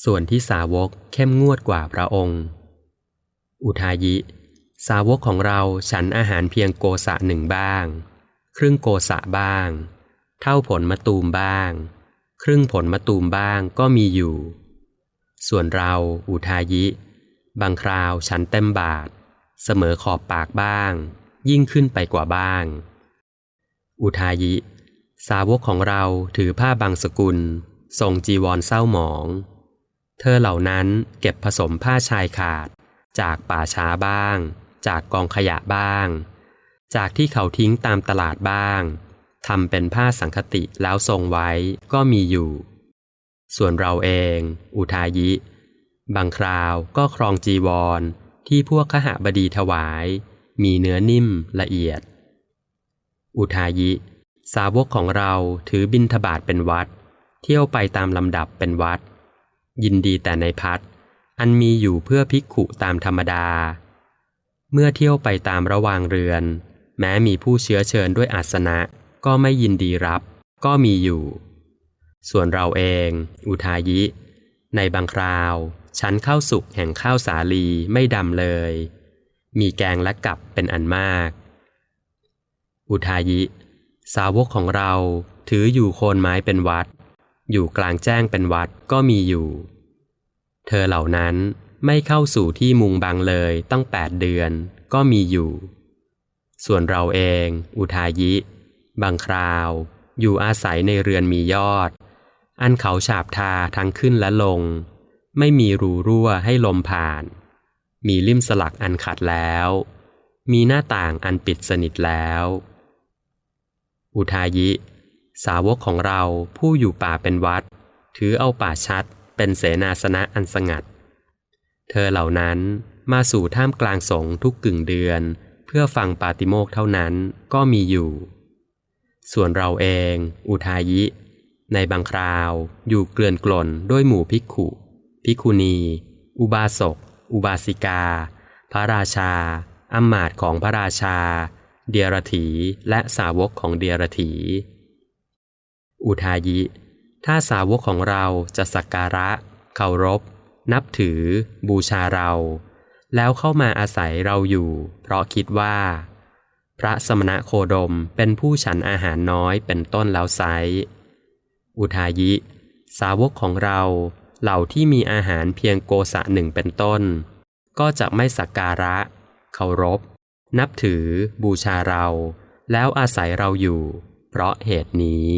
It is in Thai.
ส่วนที่สาวกเข้มงวดกว่าพระองค์ อุทายิ สาวกของเราฉันอาหารเพียงโกสะหนึ่งบ้าง ครึ่งโกสะบ้าง เท่าผลมะตูมบ้าง ครึ่งผลมะตูมบ้างก็มีอยู่ ส่วนเราอุทายิ บางคราวฉันเต็มบาท เสมอขอบปากบ้าง ยิ่งขึ้นไปกว่าบ้าง อุทายิ สาวกของเราถือผ้าบางสกุลทรงจีวรเศร้าหมอง เธอเหล่านั้นเก็บผสมผ้าชายขาด จากป่าช้าบ้าง จากกองขยะบ้าง จากที่เขาทิ้งตามตลาดบ้างทำเป็นผ้าสังคติแล้วทรงไว้ก็มีอยู่ ส่วนเราเอง อุทายิ บางคราวก็ครองจีวรที่พวกขหบดีถวาย มีเนื้อนิ่มละเอียด อุทายิ สาวกของเราถือบินทบาทเป็นวัด เที่ยวไปตามลำดับเป็นวัด ยินดีแต่ในพัดอันมีอยู่เพื่อภิกขุตามธรรมดา เมื่อเที่ยวไปตามระวางเรือน แม้มีผู้เชื้อเชิญด้วยอาสนะก็ไม่ยินดีรับ ก็มีอยู่ ส่วนเราเอง อุทายิ ในบางคราว ฉันข้าวสุกแห่งข้าวสาลีไม่ดำเลย มีแกงและกับเป็นอันมาก อุทายิ สาวกของเราถืออยู่โคนไม้เป็นวัด อยู่กลางแจ้งเป็นวัดก็มีอยู่ เธอเหล่านั้นไม่เข้าสู่ที่มุงบังเลยตั้งแปดเดือนก็มีอยู่ ส่วนเราเอง อุทายิ บางคราว อยู่อาศัยในเรือนมียอด อันเขาฉาบทาทั้งขึ้นและลง ไม่มีรูรั่วให้ลมผ่าน มีลิ่มสลักอันขัดแล้ว มีหน้าต่างอันปิดสนิทแล้ว อุทายิ สาวกของเราผู้อยู่ป่าเป็นวัด ถือเอาป่าชัดเป็นเสนาสนะอันสงัด เธอเหล่านั้นมาสู่ท่ามกลางสงทุกกึ่งเดือน เพื่อฟังปาติโมกเท่านั้นก็มีอยู่ ส่วนเราเอง อุทายิ ในบางคราวอยู่เกลื่อนกล่นด้วยหมู่ภิกขุ ภิกขุณี อุบาสก อุบาสิกา พระราชาอำมาตย์ของพระราชา เดียรถีและสาวกของเดียรถี อุทายิ ถ้าสาวกของเราจะสักการะ เคารพ นับถือ บูชาเรา แล้วเข้ามาอาศัยเราอยู่ เพราะคิดว่า พระสมณะโคดมเป็นผู้ฉันอาหารน้อยเป็นต้นแล้วไซอุทายิ สาวกของเราเหล่าที่มีอาหารเพียงโกสะหนึ่งเป็นต้น ก็จะไม่สักการะ เคารพ นับถือ บูชาเรา แล้วอาศัยเราอยู่ เพราะเหตุนี้